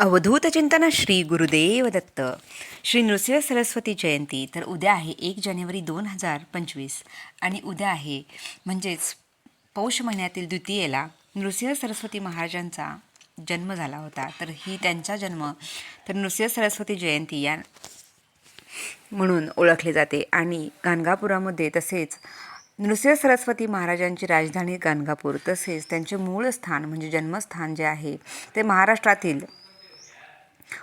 अवधूत चिंतन श्री गुरुदेव दत्त. श्री नृसिंह सरस्वती जयंती. तर उद्या आहे एक जानेवारी दोन हजार पंचवीस. आणि उद्या आहे म्हणजेच पौष महिन्यातील द्वितीयेला नृसिंह सरस्वती महाराजांचा जन्म झाला होता. तर ही त्यांचा जन्म. तर नृसिंह सरस्वती जयंती या म्हणून ओळखले जाते. आणि गाणगापुरामध्ये तसेच नृसिंह सरस्वती महाराजांची राजधानी गाणगापूर तसेच त्यांचे मूळ स्थान म्हणजे जन्मस्थान जे आहे ते महाराष्ट्रातील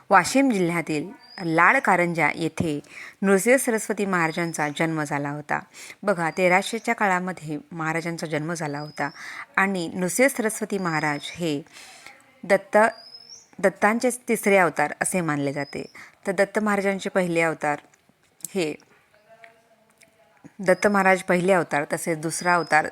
वाशिम जिल्ह्यातील लाड कारंजा येथे नृसिंह सरस्वती महाराजांचा जन्म झाला होता. बघा तेराशेच्या काळामध्ये महाराजांचा जन्म झाला होता आणि नृसिंह सरस्वती महाराज हे दत्त दत्तांचे तिसरे अवतार असे मानले जाते. तर दत्त महाराजांचे पहिले अवतार हे दत्त महाराज पहिले अवतार तसेच दुसरा अवतार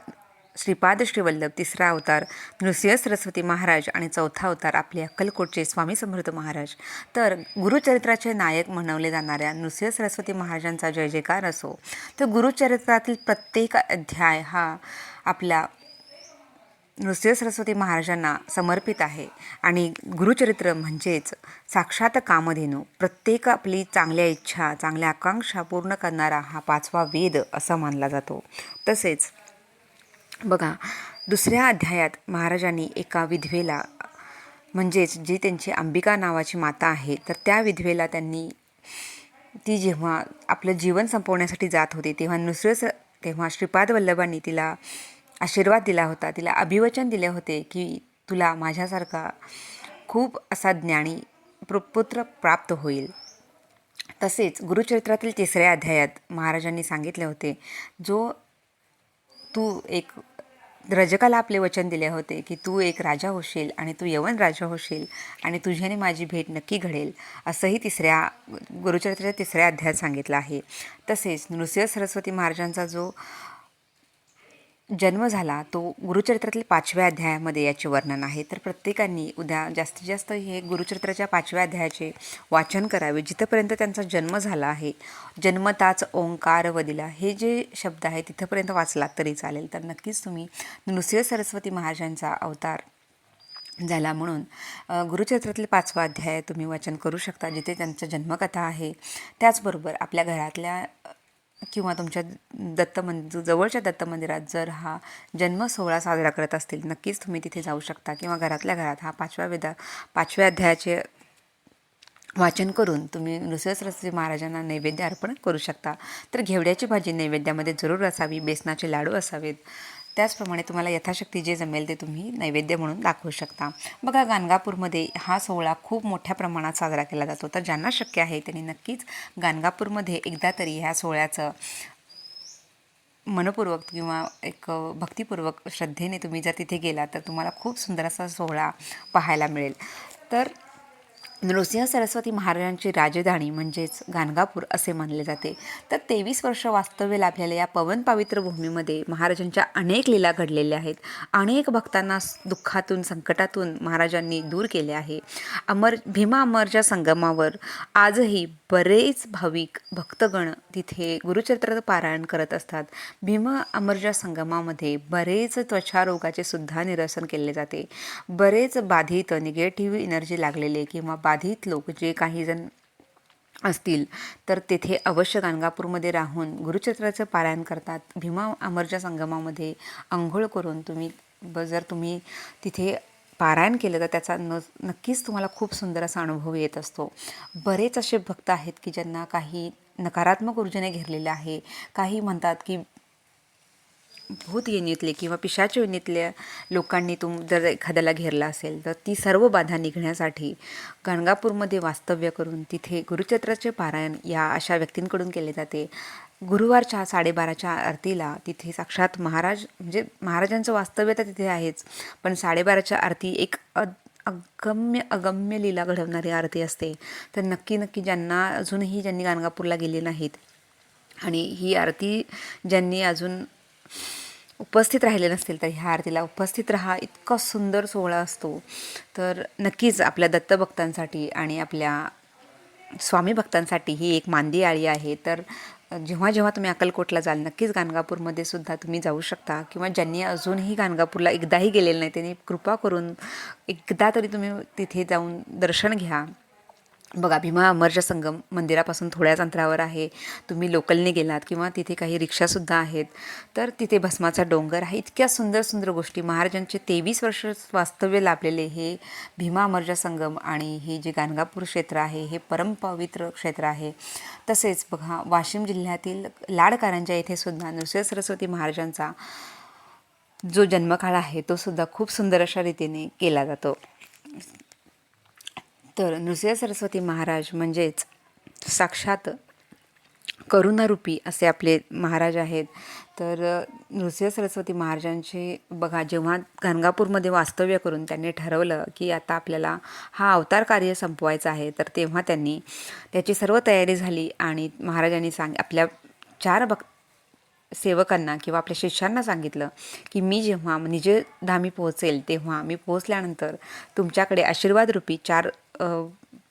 श्रीपाद श्रीवल्लभ तिसरा अवतार नृसिंह सरस्वती महाराज आणि चौथा अवतार आपले अक्कलकोटचे स्वामी समर्थ महाराज. तर गुरुचरित्राचे नायक म्हणवले जाणाऱ्या नृसिंह सरस्वती महाराजांचा जय जयकार असो. तर गुरुचरित्रातील प्रत्येक अध्याय हा आपल्या नृसिंह सरस्वती महाराजांना समर्पित आहे. आणि गुरुचरित्र म्हणजेच साक्षात कामधेनू प्रत्येक आपली चांगल्या इच्छा चांगल्या आकांक्षा पूर्ण करणारा हा पाचवा वेद असा मानला जातो. तसेच बघा दुसऱ्या अध्यायात महाराजांनी एका विधवेला म्हणजेच जी त्यांची अंबिका नावाची माता आहे तर त्या विधवेला त्यांनी ती जेव्हा आपलं जीवन संपवण्यासाठी जात होती तेव्हा नुसरं तेव्हा श्रीपाद वल्लभांनी तिला आशीर्वाद दिला होता तिला अभिवचन दिले होते की तुला माझ्यासारखा खूप असा ज्ञानी प्र पुत्र प्राप्त होईल. तसेच गुरुचरित्रातील तिसऱ्या अध्यायात महाराजांनी सांगितले होते जो तू एक रजकाला आपले वचन दिले होते की तू एक राजा होशील आणि तू यवन राजा होशील आणि तुझ्याने माझी भेट नक्की घडेल असंही तिसऱ्या गुरुचरित्राच्या तिसऱ्या अध्यायात सांगितलं आहे. तसेच नृसिंह सरस्वती महाराजांचा जो जन्म झाला तो गुरुचरित्रातील पाचव्या अध्यायामध्ये याचे वर्णन आहे. तर प्रत्येकाने उद्या जास्तीत जास्त हे गुरुचरित्राच्या पाचव्या अध्यायाचे वाचन करावे. जिथंपर्यंत त्यांचा जन्म झाला आहे जन्मताच ओंकार वदिला. हे जे शब्द आहे तिथंपर्यंत वाचलात तरी चालेल. तर नक्कीच तुम्ही नृसिंह सरस्वती महाराजांचा अवतार झाला म्हणून गुरुचरित्रातील पाचवा अध्याय तुम्ही वाचन करू शकता जिथे त्यांचा जन्मकथा आहे. त्याचबरोबर आपल्या घरातल्या किंवा तुमच्या दत्त मंदिर जवळच्या दत्त मंदिरात जर हा जन्म सोहळा साजरा करत असतील नक्कीच तुम्ही तिथे जाऊ शकता. किंवा घरातल्या घरात हा पाचव्या वेदा पाचव्या अध्यायाचे वाचन करून तुम्ही नृसिंह सरस्वती महाराजांना नैवेद्य अर्पण करू शकता. तर घेवड्याची भाजी नैवेद्यामध्ये जरूर असावी बेसनाचे लाडू असावेत. त्याचप्रमाणे तुम्हाला यथाशक्ती जे जमेल ते तुम्ही नैवेद्य म्हणून दाखवू शकता. बघा गाणगापूरमध्ये हा सोहळा खूप मोठ्या प्रमाणात साजरा केला जातो. तर ज्यांना शक्य आहे त्यांनी नक्कीच गाणगापूरमध्ये एकदा तरी ह्या सोहळ्याचं मनपूर्वक किंवा एक भक्तिपूर्वक श्रद्धेने तुम्ही जर तिथे गेला तर तुम्हाला खूप सुंदर असा सोहळा पाहायला मिळेल. तर नृसिंह सरस्वती महाराजांची राजधानी म्हणजेच गाणगापूर असे मानले जाते. तर तेवीस वर्ष वास्तव्य लाभलेल्या या पवन पावित्र भूमीमध्ये महाराजांच्या अनेक लीला घडलेल्या आहेत. अनेक भक्तांना दुःखातून संकटातून महाराजांनी दूर केले आहे. अमर भीमा अमरच्या संगमावर आजही बरेच भाविक भक्तगण तिथे गुरुचरित्र पारायण करत असतात. भीम अमरच्या संगमामध्ये बरेच त्वचारोगाचे सुद्धा निरसन केले जाते. बरेच बाधित निगेटिव्ह एनर्जी लागलेले किंवा बाधित लोक जे काही जण असतील तर तेथे अवश्य गाणगापूरमध्ये राहून गुरुचरित्राचं पारायण करतात. भीमा अमरच्या संगमामध्ये आंघोळ करून तुम्ही ब जर तुम्ही तिथे पारायण केलं तर त्याचा न नक्कीच तुम्हाला खूप सुंदर असा अनुभव येत असतो. बरेच असे भक्त आहेत की ज्यांना काही नकारात्मक ऊर्जेने घेरलेले आहे. काही म्हणतात की भूत येणीतले किंवा पिशाच येणीतल्या लोकांनी तुम जर एखाद्याला घेरला असेल तर ती सर्व बाधा निघण्यासाठी गणगापूरमध्ये वास्तव्य करून तिथे गुरुचत्राचे पारायण या अशा व्यक्तींकडून केले जाते. गुरुवारच्या साडेबाराच्या आरतीला तिथे साक्षात महाराज म्हणजे महाराजांचं वास्तव्य तर तिथे आहेच पण साडेबाराच्या आरती एक अगम्य अगम्य लीला घडवणारी आरती असते. तर नक्की नक्की ज्यांना अजूनही ज्यांनी गाणगापूरला गेले नाहीत आणि ही आरती ज्यांनी अजून उपस्थित राहिले नसतील तर ह्या आरतीला उपस्थित राहा. इतका सुंदर सोहळा असतो. तर नक्कीच आपल्या दत्तभक्तांसाठी आणि आपल्या स्वामी भक्तांसाठी ही एक मांदी आळी आहे. तर जेव्हा जेव्हा तुम्ही अक्कलकोटला जाल नक्कीच गाणगापूरमध्ये सुद्धा तुम्ही जाऊ शकता. किंवा ज्यांनी अजूनही गाणगापूरला एकदाही गेलेलं नाही त्यांनी कृपा करून एकदा तरी तुम्ही तिथे जाऊन दर्शन घ्या. बघा भीमा अमरजा संगम मंदिरापासून थोड्याच अंतरावर आहे. तुम्ही लोकलने गेलात किंवा तिथे काही रिक्षासुद्धा आहेत तर तिथे भस्माचा डोंगर आहे. इतक्या सुंदर सुंदर गोष्टी. महाराजांचे तेवीस वर्ष वास्तव्य लाभलेले हे भीमा अमरजा संगम आणि हे जे गाणगापूर क्षेत्र आहे हे परमपवित्र क्षेत्र आहे. तसेच बघा वाशिम जिल्ह्यातील लाडकारंजा येथे सुद्धा नृसिंह सरस्वती महाराजांचा जो जन्मकाळ आहे तो सुद्धा खूप सुंदर अशा रीतीने केला जातो. तर नृसिंह सरस्वती महाराज म्हणजेच साक्षात करुणारूपी असे आपले महाराज आहेत. तर नृसिंह सरस्वती महाराजांचे बघा जेव्हा गाणगापूरमध्ये वास्तव्य करून त्यांनी ठरवलं की आता आपल्याला हा अवतार कार्य संपवायचं आहे तर तेव्हा त्यांनी त्याची सर्व तयारी झाली आणि महाराजांनी सांग आपल्या चार भक्त सेवकांना किंवा आपल्या शिष्यांना सांगितलं की मी जेव्हा निजधामी पोहोचेल तेव्हा मी पोहोचल्यानंतर तुमच्याकडे आशीर्वादरूपी चार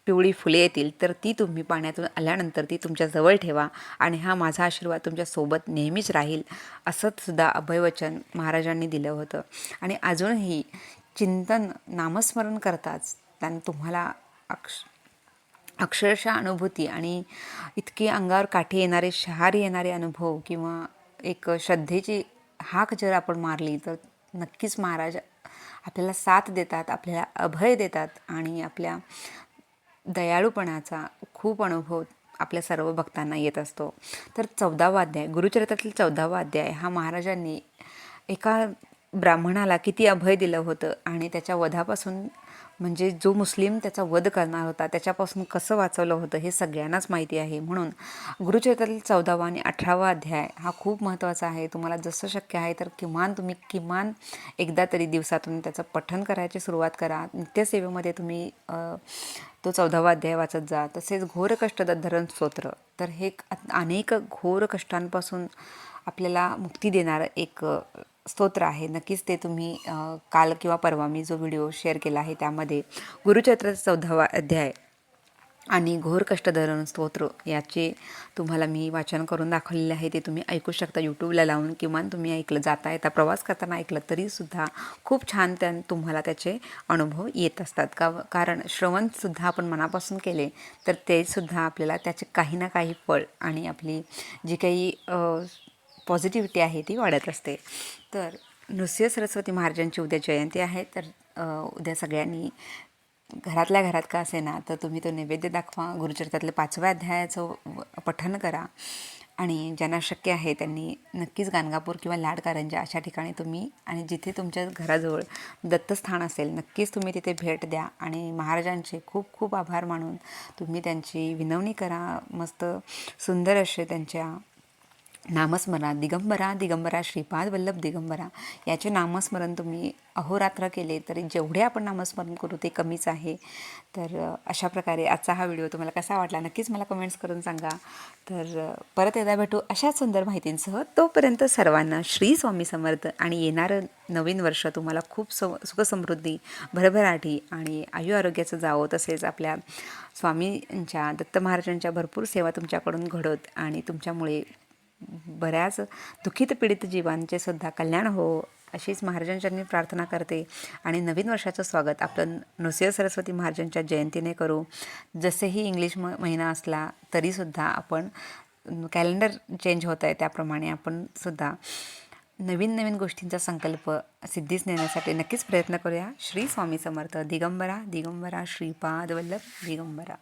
पिवळी फुले येतील तर ती तुम्ही पाण्यातून आल्यानंतर ती तुमच्या जवळ ठेवा आणि हा माझा आशीर्वाद तुमच्यासोबत नेहमीच राहील असंसुद्धा अभयवचन महाराजांनी दिलं होतं. आणि अजूनही चिंतन नामस्मरण करताच त्यानं तुम्हाला अक्ष अक्षरशः अनुभूती आणि इतकी अंगावर काठी येणारे शहारी येणारे अनुभव किंवा एक श्रद्धेची हाक जर आपण मारली तर नक्कीच महाराज आपल्याला साथ देतात आपल्याला अभय देतात आणि आपल्या दयाळूपणाचा खूप अनुभव आपल्या सर्व भक्तांना येत असतो. तर चौदावा अध्याय गुरुचरित्रातील चौदावा अध्याय हा महाराजांनी एका ब्राह्मणाला किती अभय दिलं होतं आणि त्याच्या वधापासून म्हणजे जो मुस्लिम त्याचा वध करणार होता त्याच्यापासून कसं वाचवलं होतं हे सगळ्यांनाच माहिती आहे. म्हणून गुरुचरित्रातील चौदावा आणि अठरावा अध्याय हा खूप महत्त्वाचा आहे. तुम्हाला जसं शक्य आहे तर किमान तुम्ही किमान एकदा तरी दिवसातून त्याचं पठन करायची सुरुवात करा. नित्यसेवेमध्ये तुम्ही तो चौदावा अध्याय वाचत जा. तसेच घोर कष्टधरण स्तोत्र. तर हे एक अनेक घोर कष्टांपासून आपल्याला मुक्ती देणारं एक स्तोत्र आहे. नक्कीच ते तुम्ही काल किंवा परवा मी जो व्हिडिओ शेअर केला आहे त्यामध्ये गुरुचरित्राचा चौदावा अध्याय आणि घोर कष्टधरण स्तोत्र याचे तुम्हाला मी वाचन करून दाखवलेले आहे. ते तुम्ही ऐकू शकता यूट्यूबला लावून किमान तुम्ही ऐकलं जाता येता प्रवास करताना ऐकलं तरीसुद्धा खूप छान त्या तुम्हाला त्याचे अनुभव येत असतात. का कारण श्रवणसुद्धा आपण मनापासून केले तर ते सुद्धा आपल्याला त्याचे काही ना काही फळ आणि आपली जी काही पॉझिटिव्हिटी आहे ती वाढत असते. तर नृसिंह सरस्वती महाराजांची उद्या जयंती आहे. तर उद्या सगळ्यांनी घरातल्या घरात का असे ना तर तुम्ही तो नैवेद्य दाखवा. गुरुचरित्रातल्या पाचव्या अध्यायाचं पठन करा. आणि ज्यांना शक्य आहे त्यांनी नक्कीच गाणगापूर किंवा लाडकारंजा अशा ठिकाणी तुम्ही आणि जिथे तुमच्या घराजवळ दत्तस्थान असेल नक्कीच तुम्ही तिथे भेट द्या. आणि महाराजांचे खूप खूप आभार मानून तुम्ही त्यांची विनवणी करा. मस्त सुंदर असे त्यांच्या नामस्मरण दिगंबरा दिगंबरा श्रीपाद वल्लभ दिगंबरा. याचे नामस्मरण तुम्ही अहोरात्र केले तरी जेवढे आपण नामस्मरण करू ते कमीच आहे. तर अशा प्रकारे आजचा हा व्हिडिओ तुम्हाला कसा वाटला नक्कीच मला कमेंट्स करून सांगा. तर परत एकदा भेटू अशाच सुंदर माहितींसह. तोपर्यंत सर्वांना श्री स्वामी समर्थ आणि येणारं नवीन वर्ष तुम्हाला खूप सम सुखसमृद्धी भरभराटी आणि आयु आरोग्याचं जावं तसेच आपल्या स्वामींच्या दत्त महाराजांच्या भरपूर सेवा तुमच्याकडून घडत आणि तुमच्यामुळे बऱ्याच दुःखित पीडित जीवांचे सुद्धा कल्याण हो अशीच महाराजांच्या मी प्रार्थना करते. आणि नवीन वर्षाचं स्वागत आपण नृसिंह सरस्वती महाराजांच्या जयंतीने करू. जसेही इंग्लिश म महिना असला तरीसुद्धा आपण कॅलेंडर चेंज होत आहे त्याप्रमाणे आपण सुद्धा नवीन नवीन गोष्टींचा संकल्प सिद्धीस नेण्यासाठी नक्कीच प्रयत्न करूया. श्री स्वामी समर्थ दिगंबरा दिगंबरा श्रीपाद वल्लभ दिगंबरा.